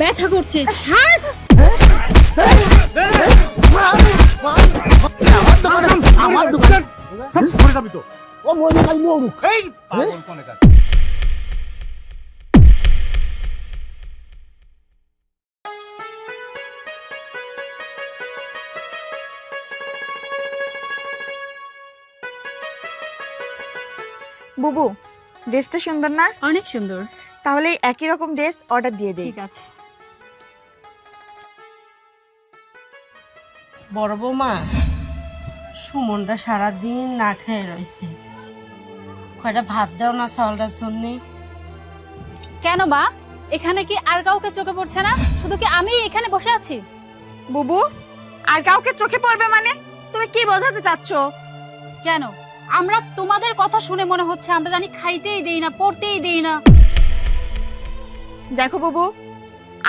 ব্যথা করছে ছাড়। আমার দোকানে আমার যাবি তো ও মনে মরুক এই পাগল কোনেকার বুবু ড্রেসটা সুন্দর না? অনেক সুন্দর। তাহলে একই রকম ড্রেস অর্ডার দিয়ে দেই। ঠিক আছে। বড় বৌমা সুমনটা সারাদিন না খেয়ে রয়েছে কয়টা ভাত দাও না চাউলটার জন্যে? কেন মা? এখানে কি আর কাউকে চোখে পড়ছে না? শুধু কি আমি এখানে বসে আছি? বুবু আর কাউকে চোখে পড়বে মানে? তুমি কি বোঝাতে চাচ্ছ? কেন? আমরা তোমাদের কথা শুনে মনে হচ্ছে আমরা জানি খাইতেই দেই না পড়তেই দেই না। দেখো বুবু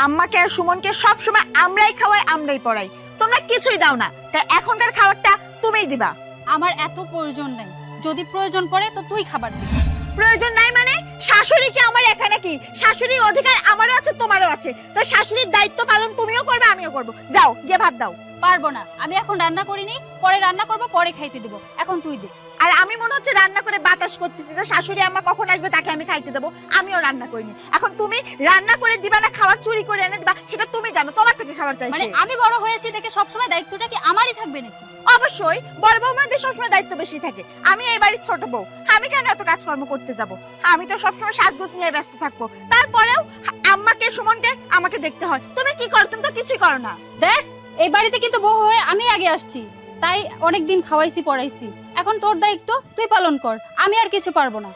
আম্মাকে আর সুমনকে সব সময় আমরাই খাওয়াই আমরাই পড়াই। তোমরা কিছুই দাও না। তাই এখনকার খাবারটা তুমিই দিবা। আমার এত প্রয়োজন নাই। যদি প্রয়োজন পড়ে তো তুই খাবার দিবি প্রয়োজন নাই মানে শাশুড়ি কি আমার একা নাকি? শাশুড়ির অধিকার আমারও আছে তোমারও আছে। তো শাশুড়ির দায়িত্ব পালন তুমিও করবে আমিও করব। যাও গিয়ে ভাত দাও। পারব না। আমি এখন রান্না করিনি পরে রান্না করব পরে খাইতে দিব। এখন তুই দে। আর আমি মনে হচ্ছে রান্না করে বাতাস করতেছি। যে শাশুড়ি আম্মা কখন আসবে তাকে আমি খাইতে দেবো। আমিও রান্না করিনি। এখন তুমি রান্না করে দিবা না খাবার চুরি করে এনে দিবা সেটা তুমি জানো। তোমার থেকে খাবার চাইছি। মানে আমি বড় হয়েছি দেখে সবসময় দায়িত্বটা কি আমারই থাকবে নাকি? অবশ্যই বড় বৌমাদের সবসময় দায়িত্ব বেশি থাকে। আমি এই বাড়ির ছোট বউ। আমি কেন এত কাজকর্ম করতে যাব? আমি তো সবসময় সাজগোজ নিয়ে ব্যস্ত থাকব। তারপরেও আম্মাকে সুমনকে আমাকে দেখতে হয়। তুমি কি করো? তুমি তো কিছুই করো না। দেখ এই বাড়িতে কিন্তু বউ হয়ে আমি আগে আসছি। তাই অনেক দিন খাওয়াইছি, পড়াইছি। এখন তোর দায়িত্ব, তুই পালন কর। আমি আর কিছু পারব না।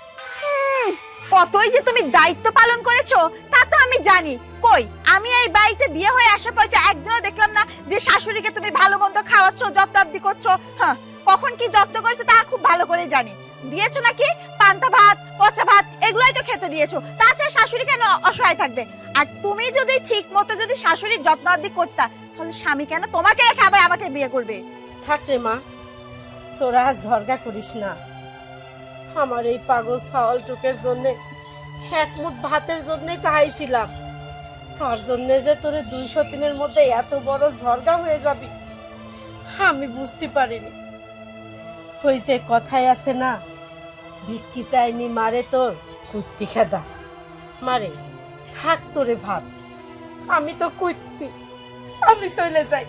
কতই যে তুমি দায়িত্ব পালন করেছ, তা তো আমি জানি। কই, আমি এই বাড়িতে বিয়ে হয়ে আসার পর একদিনও দেখলাম না যে শাশুড়িকে তুমি ভালো মন্দ খাওয়াচ্ছ, যত্ন করছ। হ্যাঁ কখন কি যত্ন করেছে তা খুব ভালো করে জানি। দিয়েছ নাকি পান্তা ভাত, পচা ভাত, এগুলাই তো খেতে দিয়েছ। তাছাড়া শাশুড়ি কেন অসহায় থাকবে? আর তুমি যদি ঠিক মতো যদি শাশুড়ির যত্ন আব্দি করতা, তাহলে স্বামী কেন তোমাকে রেখে আবার আমাকে বিয়ে করবে? থাক রে মা, তোরা ঝরগা করিস না। আমার এই পাগল চাওয়াল টুকের জন্য, এক মুঠ ভাতের জন্যই তো আইছিলাম তার জন্যে যে তোরে দুইশো দিনের মধ্যে এত বড় ঝরগা হয়ে যাবি, আমি বুঝতে পারিনি। ওই যে কথাই আছে না, ভিক্ষি চাইনি মারে তোর কুত্তি খেদা। মারে, থাক তোরে ভাত, আমি তো কুত্তি, আমি চলে যাই।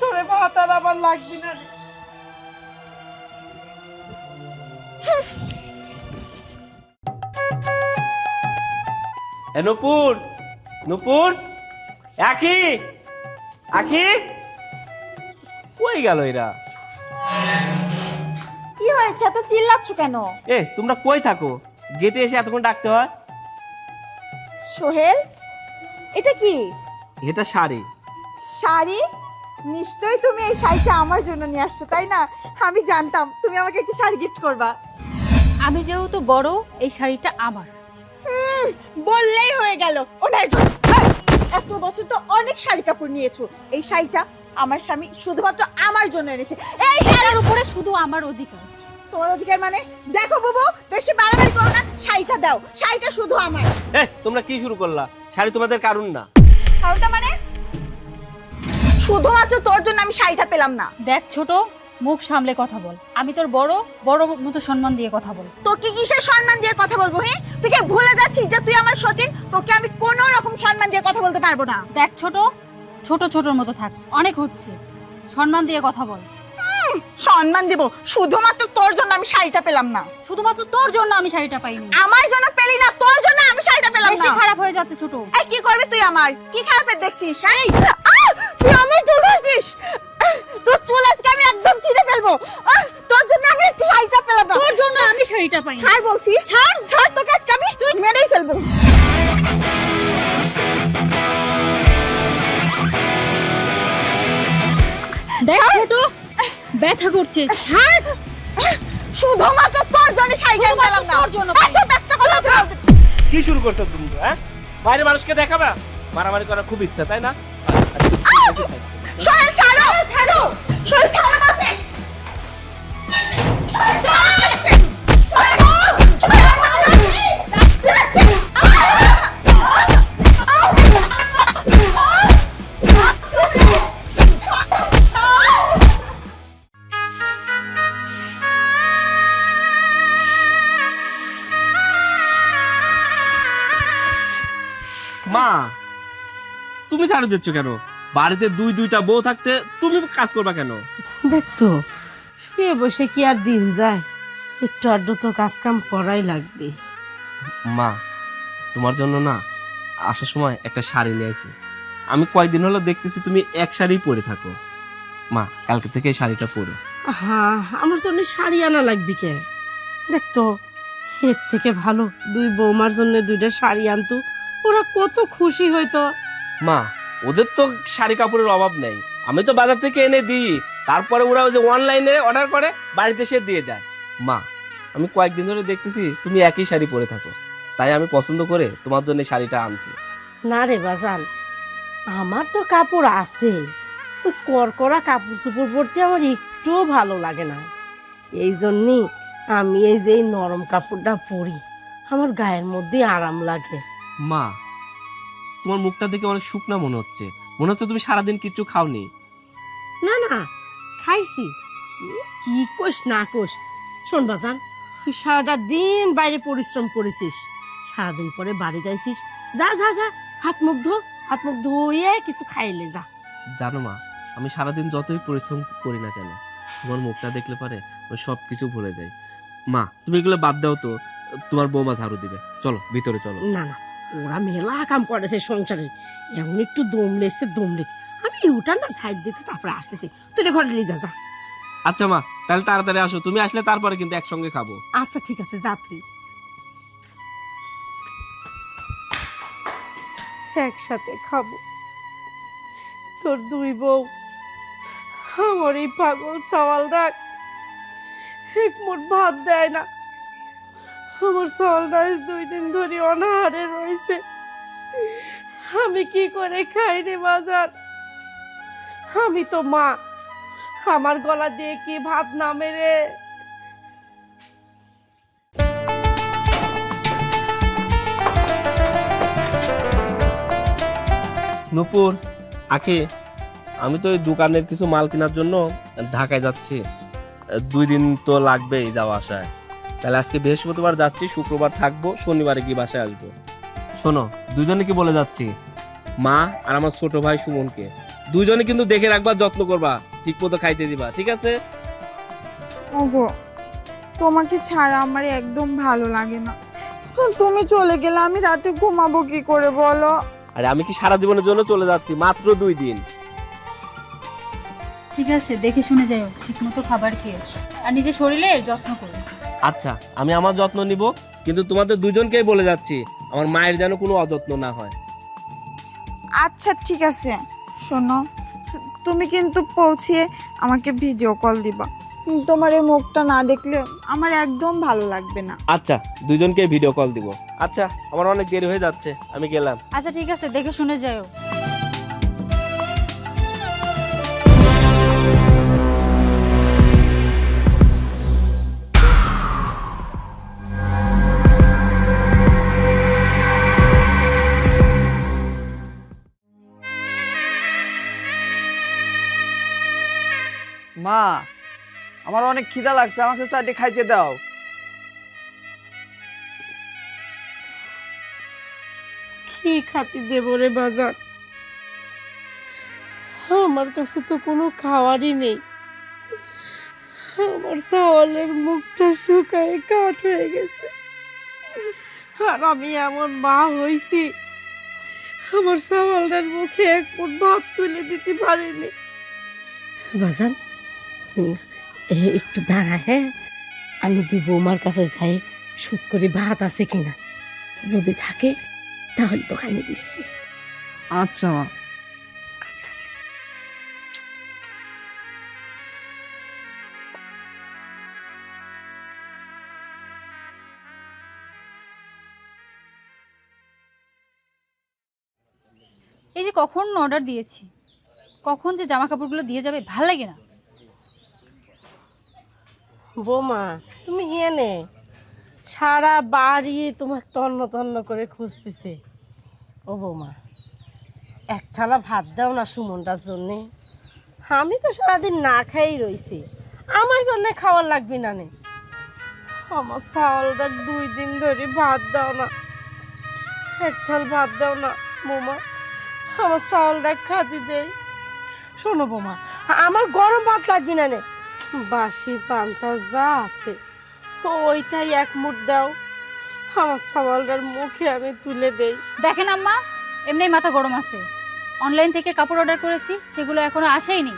তোরে ভাত আর আমার লাগবি না রে। এ নুপুর নুপুর আখি আখি কই গেল এরা? কি হয়েছে? এত চিল্লাচ্ছ কেন? এ তোমরা কই থাকো? গেটে এসে এতক্ষণ ডাকতে হয়। সোহেল এটা কি? এটা শাড়ি। শাড়ি? নিশ্চয়ই তুমি এই শাড়িটা আমার জন্য নিয়ে আসছো তাই না? আমি জানতাম তুমি আমাকে একটু শাড়ি গিফট করবা। আমি যেহেতু বড় এই শাড়িটা আমার বললেই হয়ে গেল ওনার জন্য। এত বছর তো অনেক শাড়ি কাপড় নিয়েছো। এই শাড়িটা আমার স্বামী শুধুমাত্র আমার জন্য এনেছে। এই শাড়ি শাড়ির উপরে শুধু আমার অধিকার। তোমার অধিকার মানে? দেখো বাবু বেশি বাড়াবাড়ি করো না। শাড়িটা দাও। শাড়িটা শুধু আমার। এ তোমরা কি শুরু করলা? শাড়ি তোমাদের কারণ না। কারণটা মানে? শুধুমাত্র তোর জন্য আমি শাড়িটা পেলাম না। দেখ ছোট মুখ সামলে কথা বল। আমি তোর বড় বড় মতো সম্মান দিয়ে কথা বল তোকে কিসের সম্মান দিয়ে কথা বলব হ্যাঁ তুই কি ভুলে যাচ্ছিস যে তুই আমার সতীন? তোকে আমি কোনো রকম সম্মান দিয়ে কথা বলতে পারব না। দেখ ছোট ছোট ছোটর মতো থাক। অনেক হচ্ছে। সম্মান দিয়ে কথা বল। সম্মান দেব। শুধুমাত্র তোর জন্য আমি শাড়িটা পেলাম না। শুধুমাত্র তোর জন্য আমি শাড়িটা পাইনি। আমার জন্য পেলি না তোর জন্য আমি শাড়িটা পেলাম বেশি না খারাপ হয়ে যাচ্ছে ছোট। এই কি করবি তুই আমার? কি খারাপের দেখছিস হ্যাঁ? তুই আমার চুল ধরছিস তোর চুল আজকে আমি একদম ছিঁড়ে ফেলব। তোর জন্য আমি শাড়িটা পেলাম না। তোর জন্য আমি শাড়িটা পাইনি। ছাড় বলছি। ছাড়। ছাড় তোকে আজকে আমি মেরেই ফেলব। দেখ ছোট ব্যথা করছে। ছাড়। শুধুমাত্র তোর জন্য আমি পেলাম না। তোর জন্য আচ্ছা একটা কথা তুই বলতে কি শুরু করছ তুমি হ্যাঁ? বাইরে মানুষকে দেখাবা? মারামারি করার খুব ইচ্ছা তাই না? সোহেল ছাড়ো ছাড়ো! সোহেল ছাড়ো আমাকে মা তুমি ছাড়ো দিচ্ছ কেন? বাড়িতে দুই দুইটা বউ থাকতে তুমি কাজ করবা কেন? দেখতো শুয়ে বসে কি আর দিন যায়? একটু আড্ডু তো কাজ কাম করাই লাগবে। মা তোমার জন্য না আসার সময় একটা শাড়ি নিয়ে আসি আমি কয়েকদিন হলো দেখতেছি তুমি এক শাড়ি পরে থাকো। মা কালকে থেকে শাড়িটা পরে। হ্যাঁ আমার জন্য শাড়ি আনা লাগবে কে? দেখতো এর থেকে ভালো দুই বৌমার জন্য দুইটা শাড়ি আনতো ওরা কত খুশি হইতো মা ওদের তো শাড়ি কাপড়ের অভাব নেই। আমি তো বাজার থেকে এনে দিই। তারপরে ওরা ওই যে অনলাইনে অর্ডার করে বাড়িতে এসে দিয়ে যায়। মা আমি কয়েকদিন ধরে দেখতেছি তুমি একই শাড়ি পরে থাকো। তাই আমি পছন্দ করে তোমার জন্য শাড়িটা আনছি। না রে বাজান আমার তো কাপড় আছে। ওই করকরা কাপড় চোপড় পরতে আমার একটুও ভালো লাগে না। এই জন্যই আমি এই যে নরম কাপড়টা পরি আমার গায়ের মধ্যে আরাম লাগে। মা তোমার মুখটা দেখে অনেক শুকনা মনে হচ্ছে। মনে হচ্ছে তুমি সারাদিন কিচ্ছু খাওনি। না না খাইছি। কি কোষ না কোষ শোন বাজান তুই সারাটা দিন বাইরে পরিশ্রম করেছিস। সারাদিন পরে বাড়িতে আইসিস যা যা যা হাত মুখ ধো হাত মুখ ধুয়ে কিছু খাইলে যা। জানো মা আমি সারাদিন যতই পরিশ্রম করি না কেন তোমার মুখটা দেখলে পারে আমি সব কিছু ভুলে যাই। মা তুমি এগুলো বাদ দাও তো তোমার বৌমা ঝাড়ু দিবে। চলো ভিতরে চলো। না না ওরা মেলা কাম করেছে সংসারে। এমন একটু দম লেগছে দম লেগ আমি ওটা না সাইড দিতে তারপরে আসতেছি। তুই এটা ঘরে নিয়ে যা যা। আচ্ছা মা তাহলে তাড়াতাড়ি আসো। তুমি আসলে তারপরে কিন্তু একসঙ্গে খাব। আচ্ছা ঠিক আছে যা তুই। একসাথে খাব। তোর দুই বউ আমার এই পাগল সওয়াল ডাক এক মুঠ ভাত দেয় না। আমার ডাক দুই দিন ধরে অনাহারে রয়েছে। আমি কি করে খাই রে বাজার? আমি তো মা, আমার গলা দিয়ে কি ভাত নামে রে? নূপুর, আখি, আমি তো ওই দোকানের কিছু মাল কেনার জন্য ঢাকায় যাচ্ছি। দুই দিন তো লাগবেই যাওয়া আসায়। তাহলে আজকে বৃহস্পতিবার যাচ্ছি শুক্রবার থাকব শনিবারে কি বাসায় আসব? শোনো দুজনে কি বলে যাচ্ছি? মা আর আমার ছোট ভাই সুমনকে। দুজনে কিন্তু দেখে রাখবা যত্ন করবা ঠিক মতো খাইতে দিবা ঠিক আছে? ওগো তোমাকে ছাড়া আমার একদম ভালো লাগে না। তুমি চলে গেলে আমি রাতে ঘুমাবো কি করে বলো? আরে আমি কি সারা জীবনের জন্য চলে যাচ্ছি মাত্র দুই দিন। ঠিক আছে দেখে শুনে যাও ঠিক মতো খাবার খেয়ে। আর নিজের শরীরে যত্ন করো। আচ্ছা আমি আমার যত্ন নিব কিন্তু তোমাদের দুজনকেই বলে যাচ্ছি আমার মায়ের যেন কোনো অযত্ন না হয়। আচ্ছা ঠিক আছে। শোনো তুমি কিন্তু পৌঁছিয়ে আমাকে ভিডিও কল দিবা। তোমার এই মুখটা না দেখলে আমার একদম ভালো লাগবে না। আচ্ছা দুজনকে ভিডিও কল দিব। আচ্ছা আমার অনেক দেরি হয়ে যাচ্ছে আমি গেলাম। আচ্ছা ঠিক আছে দেখে শুনে যাও মা আমার অনেক খিদা লাগছে আমাকে চারটে খাইতে দাও। কি খাতি দেব রে বাজার? আমার কাছে তো কোনো খাওয়ারই নেই। আমার চাওয়ালের মুখটা শুকায় কাঠ হয়ে গেছে। আর আমি এমন মা হইছি আমার চাওয়ালটার মুখে এক ফুট ভাত তুলে দিতে পারিনি। বাজান একটু দাঁড়া হ্যাঁ? আমি দুই বৌমার কাছে যাই সুদ করে ভাত আছে কিনা। যদি থাকে তাহলে তো খাইয়ে দিচ্ছি। আচ্ছা মা। আচ্ছা এই যে কখন অর্ডার দিয়েছি? কখন যে জামা কাপড়গুলো দিয়ে যাবে ভালো লাগে না। বোমা, তুমি হেনে সারা বাড়ি তোমার তন্ন তন্ন করে খুঁজতেছে। ও বোমা, এক থালা ভাত দাও না সুমনটার জন্যে। আমি তো সারাদিন না খাই রইছি, আমার জন্য খাওয়ার লাগবে না নে। আমার চাউলটা দুই দিন ধরে ভাত দাও না, এক থাল ভাত দাও না বৌমা, আমার চাউলটা খাতি দেই। শোনো বোমা, আমার গরম ভাত লাগবে না নে। বাসি পান্তা যা আছে ওইটাই এক মুঠ দাও। আমার চাওয়ালটার মুখে আমি তুলে দেই। দেখেন আম্মা এমনি মাথা গরম আছে। অনলাইন থেকে কাপড় অর্ডার করেছি সেগুলো এখনও আসেইনি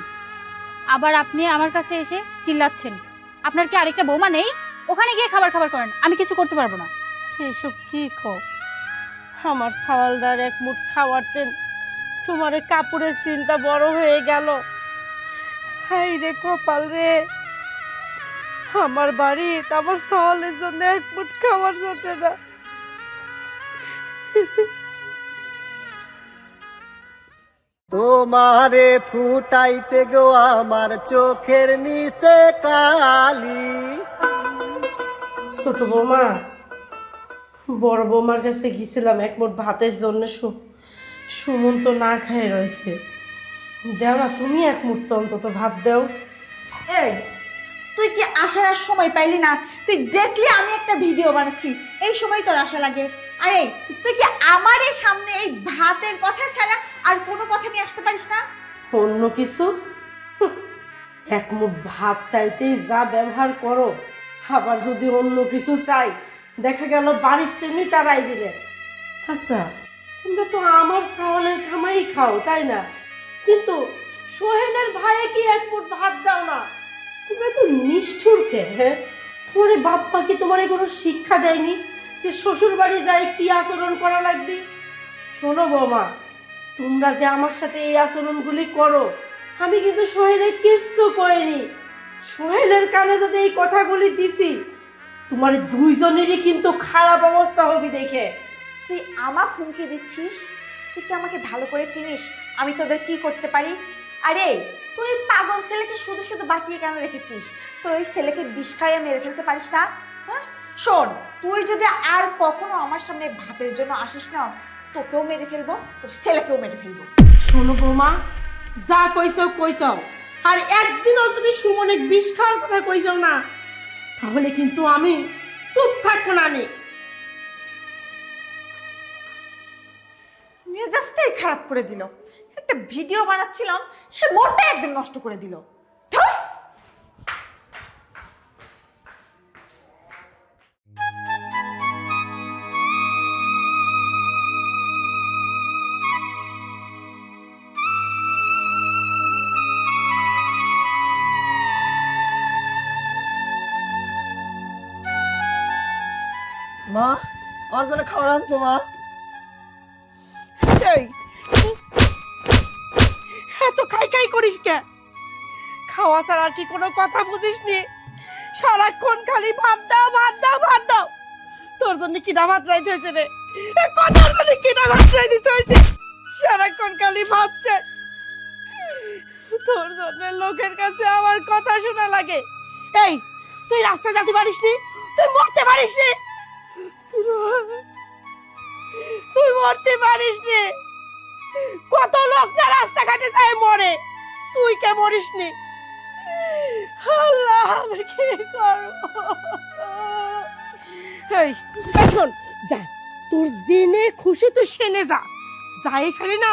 আবার আপনি আমার কাছে এসে চিল্লাচ্ছেন। আপনার কি আরেকটা বৌমা নেই? ওখানে গিয়ে খাবার খাবার করেন আমি কিছু করতে পারব না। এসব কি কও? আমার সাওয়ালদার এক মুঠ খাওয়ার দেন তোমার কাপড়ের চিন্তা বড় হয়ে গেল। হাই রে কপাল রে। আমার বাড়ি আমার সাওয়ালের জন্য এক মুঠ খাবার জোটে না। তোমারে ফুটাইতে গো আমার চোখের নিচে কালি। ছোট বৌমা বড় বৌমার কাছে গেছিলাম এক মুঠ ভাতের জন্য সু- সুমন তো না খায় রয়েছে। দেও না তুমি এক মুঠ তো অন্তত ভাত দেও। এই তুই কি আসার আর সময় পাইলি না? তুই দেখলি আমি একটা ভিডিও বানাচ্ছি এই সময় তোর আশা লাগে। আরে তুই কি আমার সামনে এই ভাতের কথা ছাড়া আর কোনো কথা নিয়ে আসতে পারিস না? অন্য কিছু? এক মুঠ ভাত চাইতেই যা ব্যবহার করো আবার যদি অন্য কিছু চাই দেখা গেল বাড়ির তেমনি তারাই দিলে। আচ্ছা তোমরা তো আমার চাওয়ালের খামাই খাও তাই না? কিন্তু সোহেলের ভাইয়ে কি এক মুঠ ভাত দাও না? তোমরা তো নিষ্ঠুর কে হ্যাঁ তোমার বাপ্পা কি তোমার কোনো শিক্ষা দেয়নি যে শ্বশুর বাড়ি যায় কি আচরণ করা লাগবে? শোনো বৌমা, তোমরা যে আমার সাথে এই আচরণগুলি করো, আমি কিন্তু সোহেলে কিচ্ছু করিনি সোহেলের কানে যদি এই কথাগুলি দিছি, তোমার দুইজনেরই কিন্তু খারাপ অবস্থা হবে দেখে। তুই আমার হুমকি দিচ্ছিস? তুই কি আমাকে ভালো করে চিনিস? আমি তোদের কি করতে পারি? আরে তুই পাগল ছেলেকে শুধু শুধু বাঁচিয়ে কেন রেখেছিস? তোর ওই ছেলেকে বিষ খাইয়ে মেরে ফেলতে পারিস না? হ্যাঁ? শোন, তুই যদি আর কখনো আমার সামনে ভাতের জন্য আসিস না, তোকেও মেরে ফেলব, তোর ছেলেকেও মেরে ফেলব। শোনো বৌমা, যা কইছো কইছো আর একদিনও যদি সুমনে বিষ খাওয়ার কথা কইছো না, তাহলে কিন্তু আমি চুপ থাকব না নে। মেজাজটাই খারাপ করে দিল। একটা ভিডিও বানাচ্ছিলাম, সে মোটে একদিন নষ্ট করে দিল! মা জন্য খাবার আনছো, মা। ছাড়া আর কি কোনো কথা বুঝিস নি সারাক্ষণ খালি ভাত দাও ভাত দাও ভাত দাও। তোর জন্য কিনা ভাত রাইতে হয়েছে রে। কথার জন্য কিনা ভাত রাই দিতে হয়েছে? সারাক্ষণ খালি ভাত চাই তোর জন্য লোকের কাছে আমার কথা শোনা লাগে। এই, তুই রাস্তা যেতে পারিস নি তুই মরতে পারিস নি তুই মরতে পারিস নে কত লোক না রাস্তাঘাটে যায় মরে। তুই কে মরিস নি আমি কি করব? এই শোন, যা। তোর জেনে খুশি, তুই সেনে যা। যাই ছাড়ি না,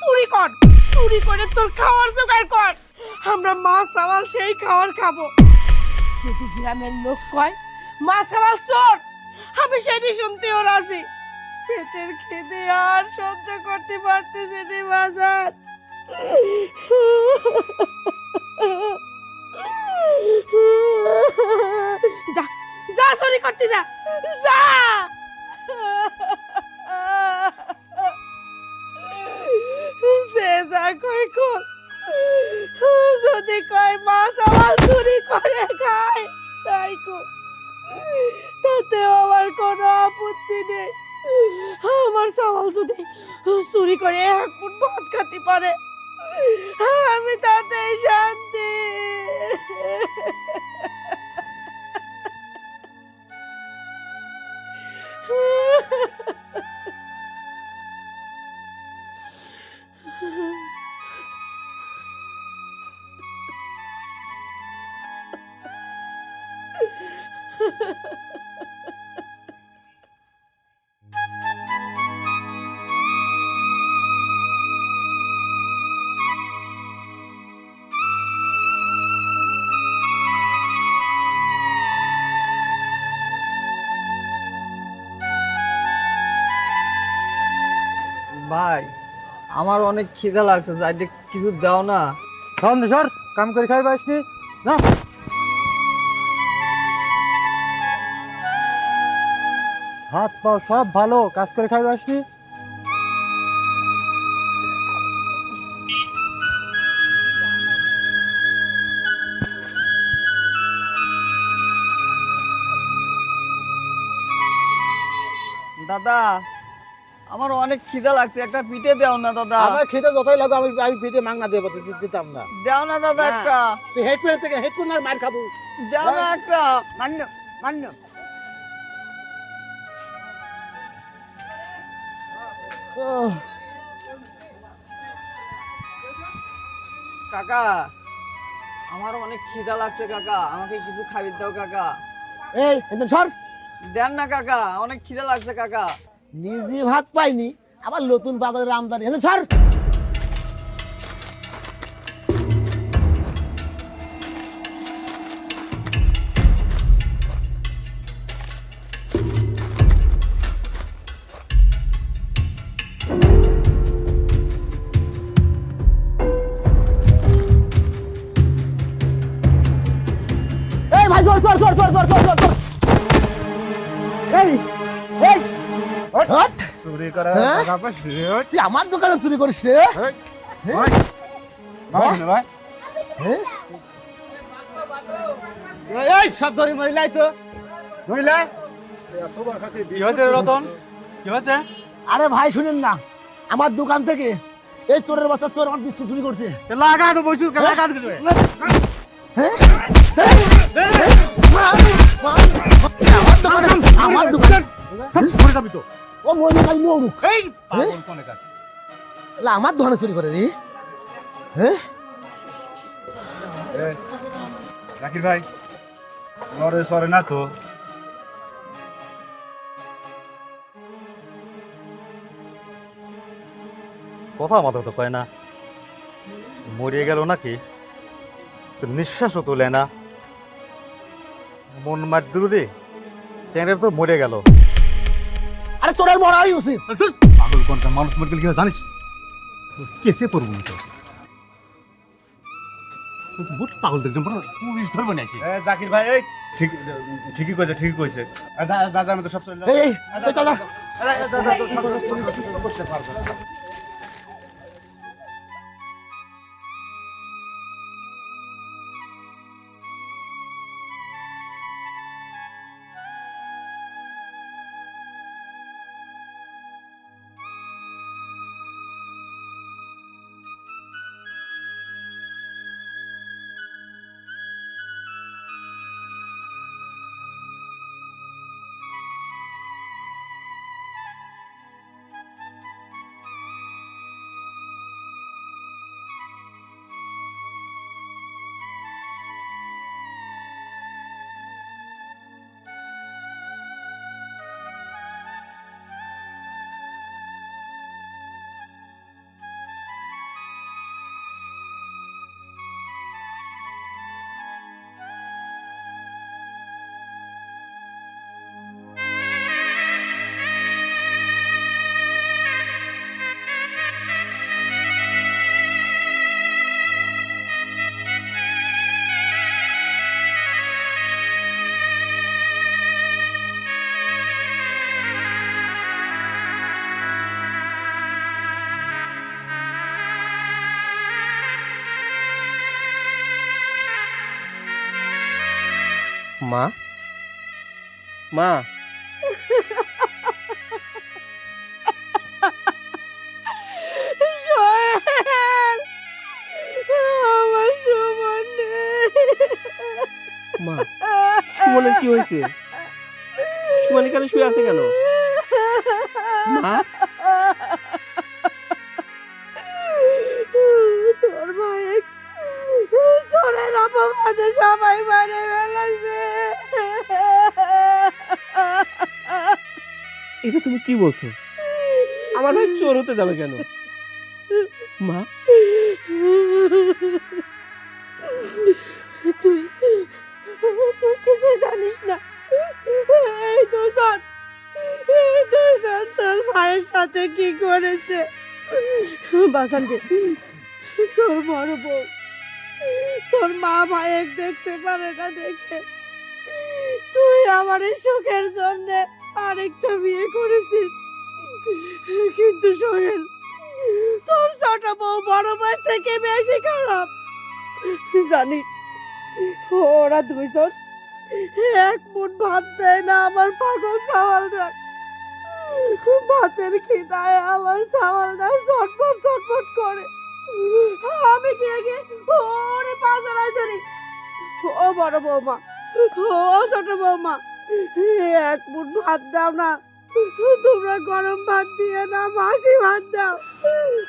চুরি কর। চুরি করে তোর খাওয়ার জোগাড় কর। আমরা মাছ, চাওয়াল সেই খাওয়ার খাব। যদি গ্রামের লোক কয়, মাছ, চাওয়াল চোর, আমি সেটি শুনতেও রাজি। পেটের খিদে আর সহ্য করতে পারতেছে রে বাজার। যা যা, চুরি করতে যা যা। সে যা কয় কর যদি কয় মাছ আমার চুরি করে খায়, তাই কর তাতেও আমার কোনো আপত্তি নেই। আমার চাওয়াল যদি চুরি করে এক ফুট ভাত খাতে পারে আমি তাতেই শান্তি Ha ha ha! আমার অনেক খিদা লাগছে সাইডে কিছু দাও না। সর নে, সর কাম করে খাই পাইসনি না। হাত পাও সব ভালো কাজ করে খাই পাইসনি দাদা আমার অনেক খিদা লাগছে একটা পিঠে দাও না দাদা। আমার খেতে যতই লাগো আমি আমি পেটে মাংনা দেবো দিতাম না। দাও না দাদা একটা। তুই হেডফোন থেকে হেডফোন আর মার খাব। দাও না একটা। মান্য মান্য। কাকা আমার অনেক খিদা লাগছে কাকা। আমাকে কিছু খাবি দাও কাকা। এই একদম সর। দেন না কাকা। অনেক খিদা লাগছে কাকা। নিজে ভাত পাইনি, আবার নতুন পাগলের আমদানি। একদম সর! ভাই সর সর সর সর সর সর। হট চুরি করা হ্যাঁ? টাকা পয়সা তুই আমার দোকানে চুরি করিস রে ভাই ভাই শুনে ভাই হ্যাঁ? এই, এই সব ধরে মরিলাই তো মরিলাই কি হয়েছে রতন কি হয়েছে আরে ভাই শুনেন না আমার দোকান থেকে এই চোরের বাচ্চা চোর আমার বিস্কুট চুরি করছে লাগা তো বসু লাগা হ্যাঁ? আমার দোকানে আমার দোকান যাবি তো ও মনে ভাই মৌমুখ এই পাগল কোনে কার আমার দোকানে চুরি করে রে হ্যাঁ? জাকির ভাই নরে সরে না তো। কথা মাথা তো কয় না। মরিয়ে গেল নাকি? তো নিঃশ্বাসও তোলে না। মন মার দিল রে চ্যাংড়ের তো মরে গেল। আরে চোরের মরারই উচিত পাগল কোনটা মানুষ মরে গেলে কি জানিস কেসে পড়ব তো বহুত পাগল দেখছেন পুলিশ ধরবে না এসে জাকির ভাই এই ঠিক ঠিকই কইছে ঠিকই কইছে দাদা আমি তো সব চলে এই এই, চল, মা। মা সুমনের কি হয়েছে? সুমন এখানে শুয়ে আছে কেন? মা। এটা তুমি কি বলছো? আমার ভাই চোর হতে যাবে কেন? মা? তুই তুই কিছু জানিস না। এই দুজন এই দুজন তোর ভাইয়ের সাথে কি করেছে? বাসান রে তোর বড় বউ তোর মা ভাইয়ের দেখতে পারে না দেখে। তুই আমার এই সুখের জন্য আরেকটা বিয়ে করেছিস কিন্তু সোহেল, তোর ছোট বউ বড় ভাই থেকে বেশি খারাপ। জানিস, ওরা দুইজন এক মুঠ ভাত দেয় না আমার পাগল সাওয়ালটা ভাতের খিদায় আমার সাওয়ালটা ছটফট ছটফট করে। আমি গিয়ে গিয়ে ওরে পাঁচড়াই ধরি ও বড় বৌমা, ও ছোট বৌমা এক মুঠ ভাত দাও না। তোমরা গরম ভাত দিয়ে না মাসি ভাত দাও।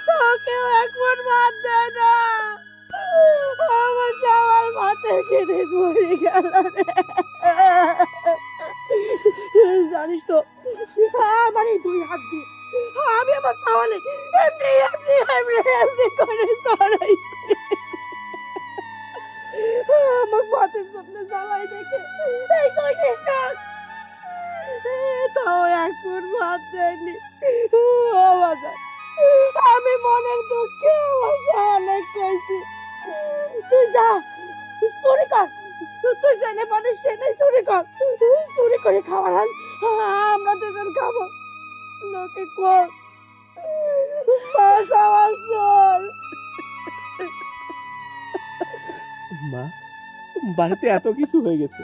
তাকেও এক মুঠ ভাত দেয় না। আমার চাওয়াল ভাতের খেতে মরে গেল জানিস তো, আমার এই দুই হাত দিয়ে আমি আমার চাওয়ালে এমনি এমনি এমনি এমনি করে চড়াই আমাকে ভাতের জন্য জ্বালাই দেখে। এই কই কৃষ্ণ তাও ফুট ভাত দেয়নি। আমি মনের দুঃখে আমার অনেক কইছি। তুই যা, চুরি কর। তুই জেনে পারিস সেটাই চুরি কর। চুরি করে খাবার আন। আমরা দুজন খাব। লোকে কর। আমার মা। বাড়িতে এত কিছু হয়ে গেছে।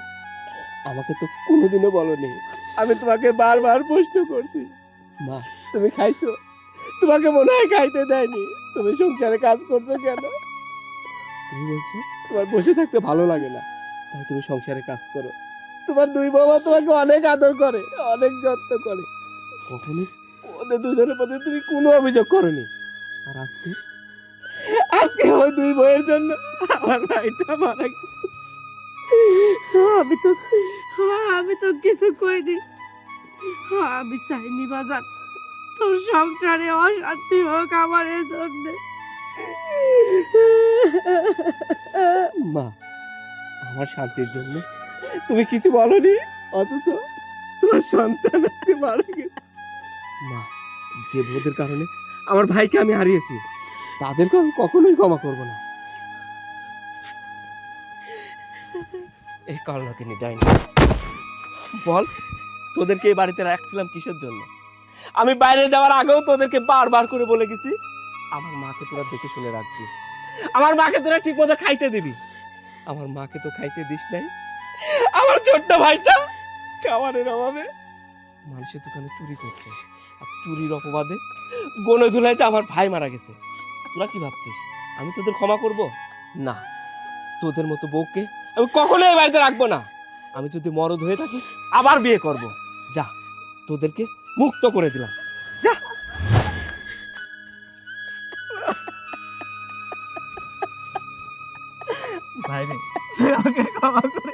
আমাকে তো কোনোদিনও বলনি। আমি তোমাকে বারবার প্রশ্ন করছি। মা। তুমি খাইছো? তোমাকে মনে হয় খাইতে দেয়নি। তুমি সংসারে কাজ করছ কেন? তুমি বলছো? তোমার বসে থাকতে ভালো লাগে না। তাই তুমি সংসারে কাজ করো। তোমার দুই বাবা তোমাকে অনেক আদর করে অনেক যত্ন করে। কখনো? ওদের দুজনের প্রতি তুমি কোনো অভিযোগ করনি। আর আজকে? আজকে ওই দুই বইয়ের জন্য আমার ভাইটা মারা গেছে। আমি তো আমি তো কিছু কইনি আমি চাইনি বাজার। তোর সংসারে অশান্তি হোক আমার এই জন্য। মা, আমার শান্তির জন্য। তুমি কিছু বলনি, অথচ তোমার সন্তান আজকে মারা মা, যে বোধের কারণে আমার ভাইকে আমি হারিয়েছি তাদেরকে আমি কখনোই ক্ষমা করব না। এই কারণকে নি ডাইনি। বল, তোদেরকে এই বাড়িতে রাখছিলাম কিসের জন্য? আমি বাইরে যাওয়ার আগেও তোদেরকে বারবার করে বলে গেছি, আমার মাকে তোরা দেখে শুনে রাখবি। আমার মাকে তোরা ঠিক মতো খাইতে দিবি। আমার মাকে তো খাইতে দিস নাই। আমার ছোট্ট ভাইটা খাবারের অভাবে মানুষের দোকানে চুরি করছে। আর চুরির অপবাদে গনে ধুলাইতে আমার ভাই মারা গেছে। তোরা কি ভাবছিস? আমি তোদের ক্ষমা করব? না। তোদের মতো বউকে আমি কখনো এই বাড়িতে রাখব না। আমি যদি মরদ হয়ে থাকি, আবার বিয়ে করব। যা, তোদেরকে মুক্ত করে দিলাম। যা। ভাই রে আমাকে ক্ষমা করে